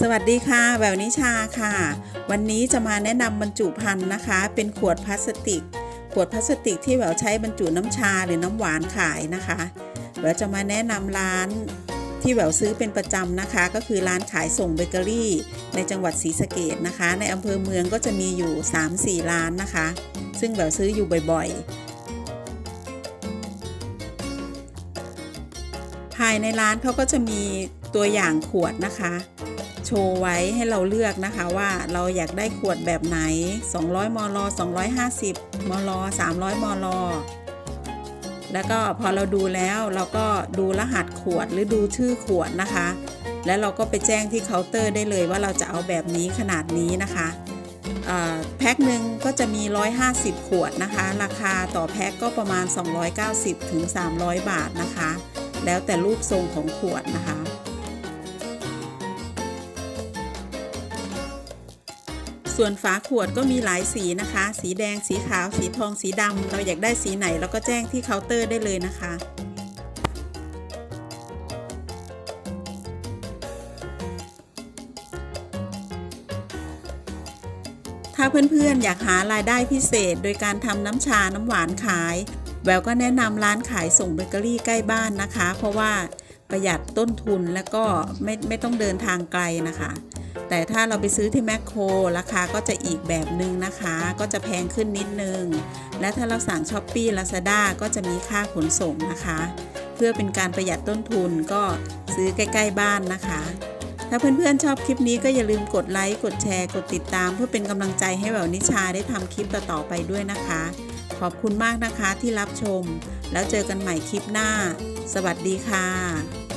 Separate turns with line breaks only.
สวัสดีค่ะแววนิชาค่ะ วันนี้จะมาแนะนำบรรจุภัณฑ์นะคะ เป็นขวดพลาสติก ขวดพลาสติกที่แหววใช้บรรจุน้ำชาหรือน้ำหวานขายนะคะแหววจะมาแนะนำร้านที่แหววซื้อเป็นประจำนะคะ ก็คือร้านขายส่งเบเกอรี่ ในจังหวัดศรีสะเกดนะคะ ในอำเภอเมืองก็จะมีอยู่ 3-4 ร้านนะคะ ซึ่งแหววซื้ออยู่บ่อยๆ ภายในร้านเขาก็จะมีตัวอย่างขวดนะคะ โชว์ไว้ให้เราเลือกนะคะว่าเราอยากได้ขวดแบบไหน 200 มล 250 มล 300 มล แล้วก็พอเราดูแล้วเราก็ดูรหัสขวดหรือดูชื่อขวดนะคะ แล้วเราก็ไปแจ้งที่เคาน์เตอร์ได้เลยว่าเราจะเอาแบบนี้ขนาดนี้นะคะอ่าแพ็คหนึ่งก็จะมี 150 ขวดนะคะ ราคาต่อแพ็คก็ประมาณ 290ถึง300 บาทนะคะ แล้วแต่รูปทรงของขวดนะคะ ส่วนฝาขวดก็มีหลายสีนะคะ สีแดง สีขาว สีทอง สีดำ เราอยากได้สีไหนเราก็แจ้งที่เคาน์เตอร์ได้เลยนะคะ ถ้าเพื่อนๆอยากหารายได้พิเศษโดยการทำน้ำชาน้ำหวานขาย แววก็แนะนำร้านขายส่งเบเกอรี่ใกล้บ้านนะคะ เพราะว่าประหยัดต้นทุนและก็ไม่ไม่ต้องเดินทางไกลนะคะ แต่ถ้าเราไปซื้อที่แมคโครราคาก็จะอีกแบบหนึ่งนะคะ ก็จะแพงขึ้นนิดนึง และถ้าเราสั่งช้อปปี้ลาซาด้าก็จะมีค่าขนส่งนะคะ เพื่อเป็นการประหยัดต้นทุนก็ซื้อใกล้ ๆ บ้านนะคะ ถ้าเพื่อนๆชอบคลิปนี้ก็อย่าลืมกดไลค์ กดแชร์ กดติดตาม เพื่อเป็นกำลังใจให้แหววนิชาได้ทำคลิปต่อๆไปด้วยนะคะ ขอบคุณมากนะคะที่รับชม แล้วเจอกันใหม่คลิปหน้า สวัสดีค่ะ